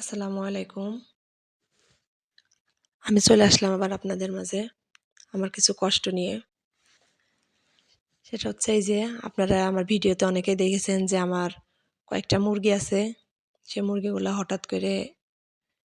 আসসালামু আলাইকুম। আমি চলে আসলাম আবার আপনাদের মাঝে আমার কিছু কষ্ট নিয়ে। সেটা হচ্ছে এই যে আপনারা আমার ভিডিওতে অনেকেই দেখেছেন যে আমার কয়েকটা মুরগি আছে। সে মুরগিগুলো হঠাৎ করে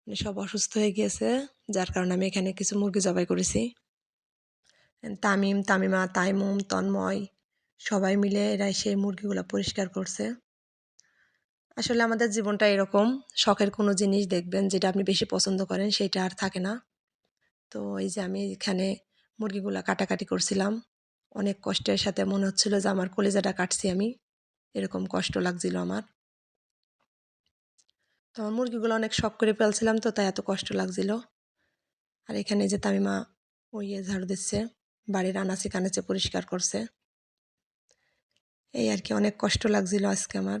মানে সব অসুস্থ হয়ে গিয়েছে, যার কারণে আমি এখানে কিছু মুরগি জবাই করেছি। তামিম, তামিমা, তাইমুম, তন্ময় সবাই মিলে এরা সেই মুরগিগুলো পরিষ্কার করছে। আসলে আমাদের জীবনটা এরকম শখের কোনো জিনিস দেখবেন যেটা আপনি বেশি পছন্দ করেন সেটা আর থাকে না। তো এই যে আমি এখানে মুরগিগুলো কাটাকাটি করছিলাম। অনেক কষ্টের সাথে মনে হচ্ছিল যে আমার কলেজাটা কাটছি আমি। এরকম কষ্ট লাগছিল আমার। তো আমার মুরগিগুলো অনেক শখ করে ফেলছিলাম তো তাই এত কষ্ট লাগছিল। আর এখানে যে তামিমা ওই ঝাড়ু দিচ্ছে, বাড়ির আনাচে কানাচে পরিষ্কার করছে। এই আর কি অনেক কষ্ট লাগছিল আজকে আমার।